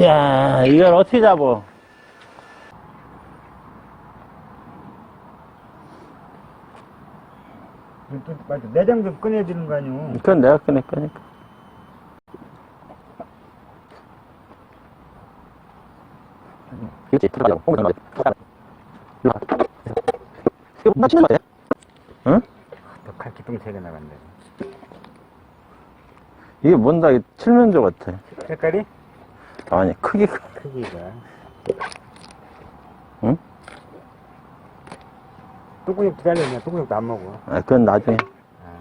야, 이걸 어떻게 잡어? 또 맞아. 내장 좀 꺼내야 되는 거 아니오? 그건 내가 꺼낼 거니까. 그렇지, 들어가자. 홍보. 이거 나 치는 거 같아? 응? 또 세개 나간다. 이게 뭔다, 이게 칠면조 같아. 색깔이? 아니, 크기가. 크기가. 응? 똥구육 기다렸냐? 똥구육도 안 먹어. 아, 그건 나중에. 아.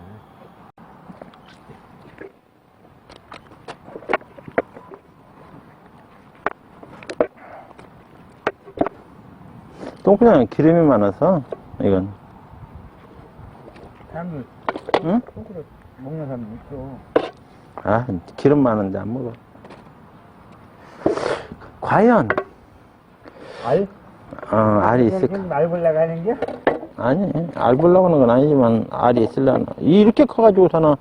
똥그냥 기름이 많아서, 이건. 사람들 응? 똥구육 먹는 사람 있어. 아, 기름 많은데 안 먹어. 과연, 알? 어, 알이 있을까? 알 보려고 하는 게? 아니, 알 보려고 하는 건 아니지만, 알이 있을려나. 이렇게 커가지고서는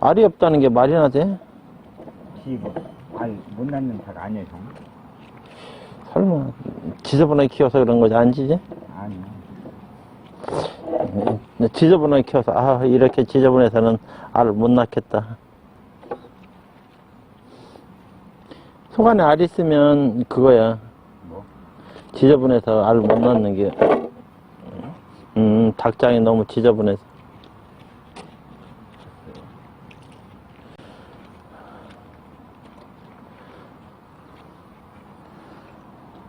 알이 없다는 게 말이나 돼? 지알못 낳는 닭 아니야, 형? 설마, 지저분하게 키워서 그런 거지, 안 지지? 아니야. 근데 지저분하게 키워서, 아, 이렇게 지저분해서는 알을 못 낳겠다. 속 안에 알 있으면 그거야. 뭐? 지저분해서 알못 낳는 게. 음, 닭장이 너무 지저분해서.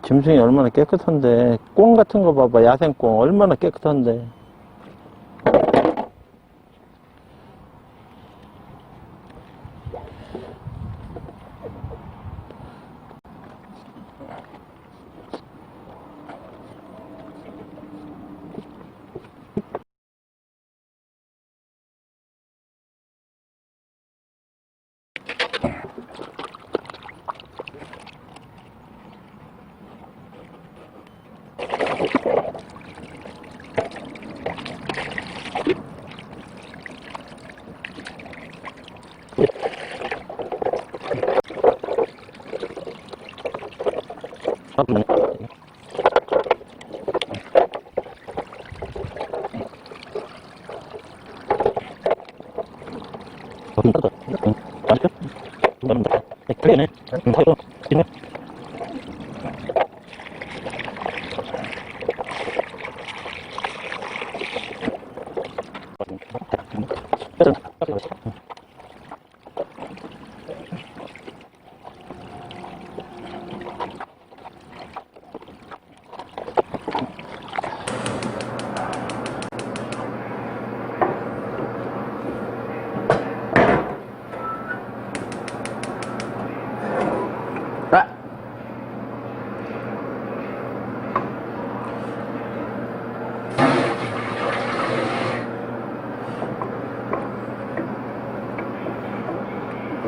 짐승이 얼마나 깨끗한데. 꽁 같은 거 봐봐. 야생꽁. 얼마나 깨끗한데. 아!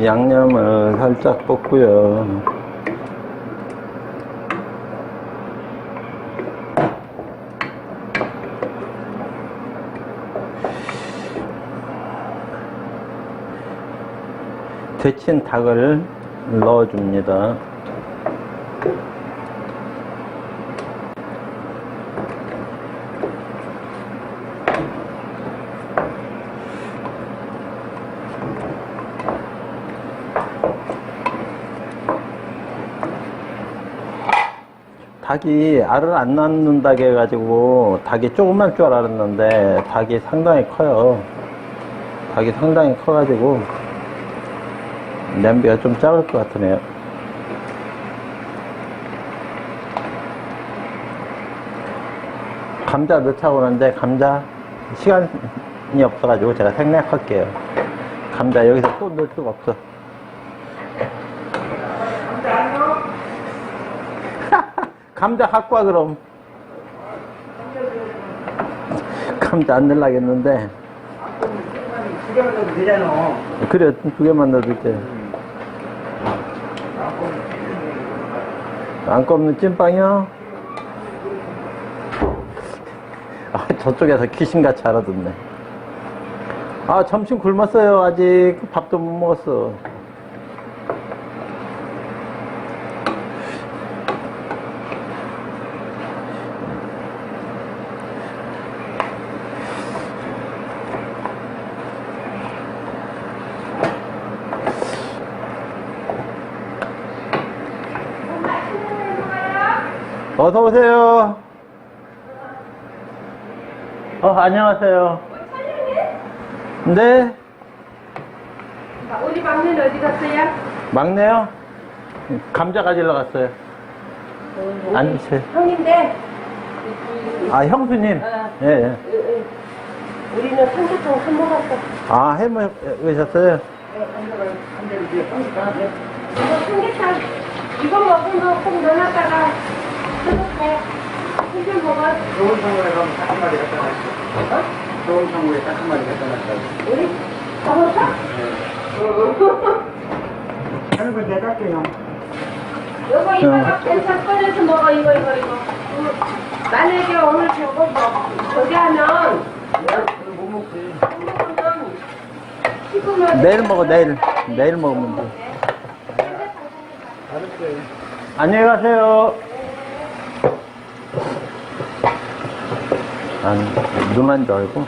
양념을 살짝 볶고요. 데친 닭을 넣어줍니다. 닭이 알을 안 낳는다고 해가지고 닭이 조그만 줄 알았는데 닭이 상당히 커요. 닭이 상당히 커가지고 냄비가 좀 작을 것 같으네요. 감자 넣자고 하는데 감자 시간이 없어가지고 제가 생략할게요. 감자 여기서 또 넣을 수가 없어. 감자 와 그럼. 감자 안 되잖아. 그래 두 개만 넣어줄게. 안 꼽는 찐빵이요? 아, 저쪽에서 귀신같이 알아듣네. 아, 점심 굶었어요, 아직. 밥도 못 먹었어. 어서 오세요. 어, 안녕하세요. 네, 아, 우리 막내는 어디 갔어요? 막내요? 감자 가지러 갔어요. 어, 앉으세요. 형인데 아, 형수님. 어. 예, 예. 으, 으, 우리는 삼계탕 한 먹었어. 아, 해먹으셨어요? 이거 삼계탕 이거 먹으면 꼭 넣어놨다가. 좋은 상구에 가면 딱한 마리 갖다 놨어. 어? 좋은 상구에 딱한 마리 갖다 놨어. 우리? 하는 건 내가 할게요. 이거 이거 응. 괜찮 꺼내서 먹어 이거 이거 이거. 응. 만약에 오늘 저거 뭐 저기 하면 내일 먹어, 내일. 내일 먹으면 돼. 안녕히 가세요. 아니, 누만 줄 알고.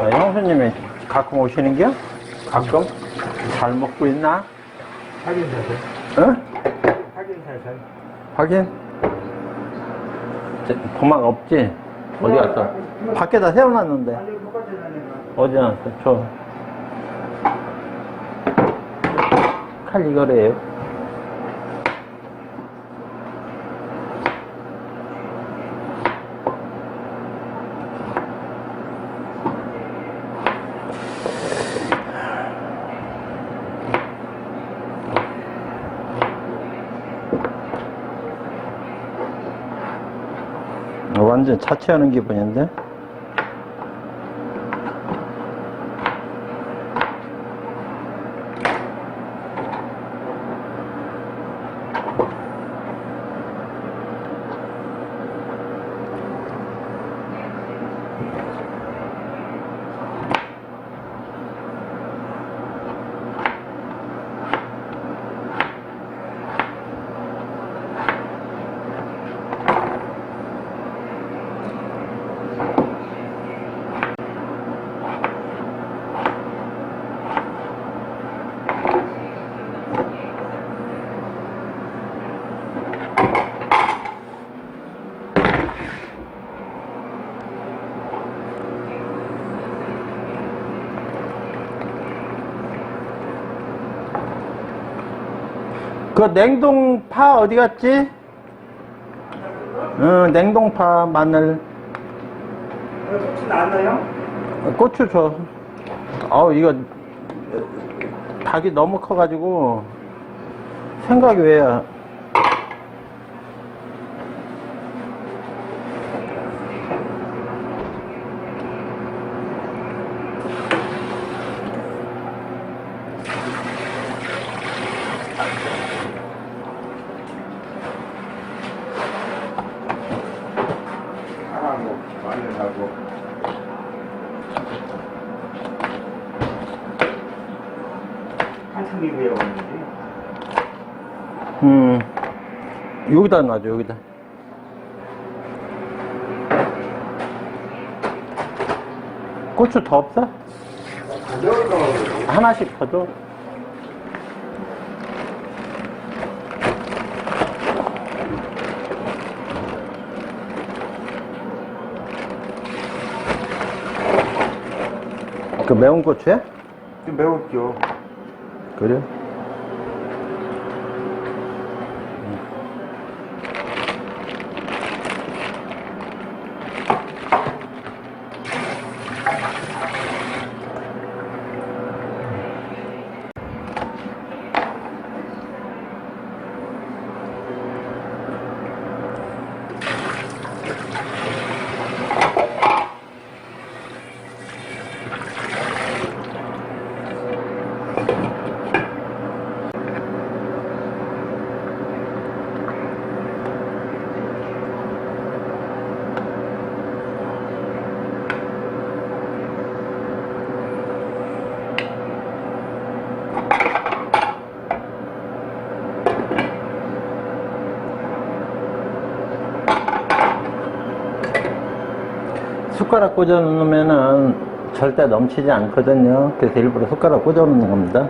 아, 형수님이 가끔 오시는 겨? 가끔? 잘 먹고 있나? 확인 사세요. 어? 확인 사세요. 확인? 저, 도망 없지? 어디 갔어? 밖에다 세워놨는데. 아니, 똑같이 다니는 어디 놨어? 저. 칼 이거래요. 완전 차치하는 기분인데? 그 냉동파 어디 갔지? 응, 냉동파 마늘 거. 혹시 나왔나요? 고추 줘. 아우 이거 닭이 너무 커가지고 생각이 왜야? 하고, 마늘하고. 한참 이후에 왔는데. 음, 여기다 놔줘 여기다. 고추 더 없어? 하나씩 더 줘. 그 매운 고추야? 좀 매웠죠. 그래? 숟가락 꽂아 놓으면은 절대 넘치지 않거든요. 그래서 일부러 숟가락 꽂아 놓는 겁니다.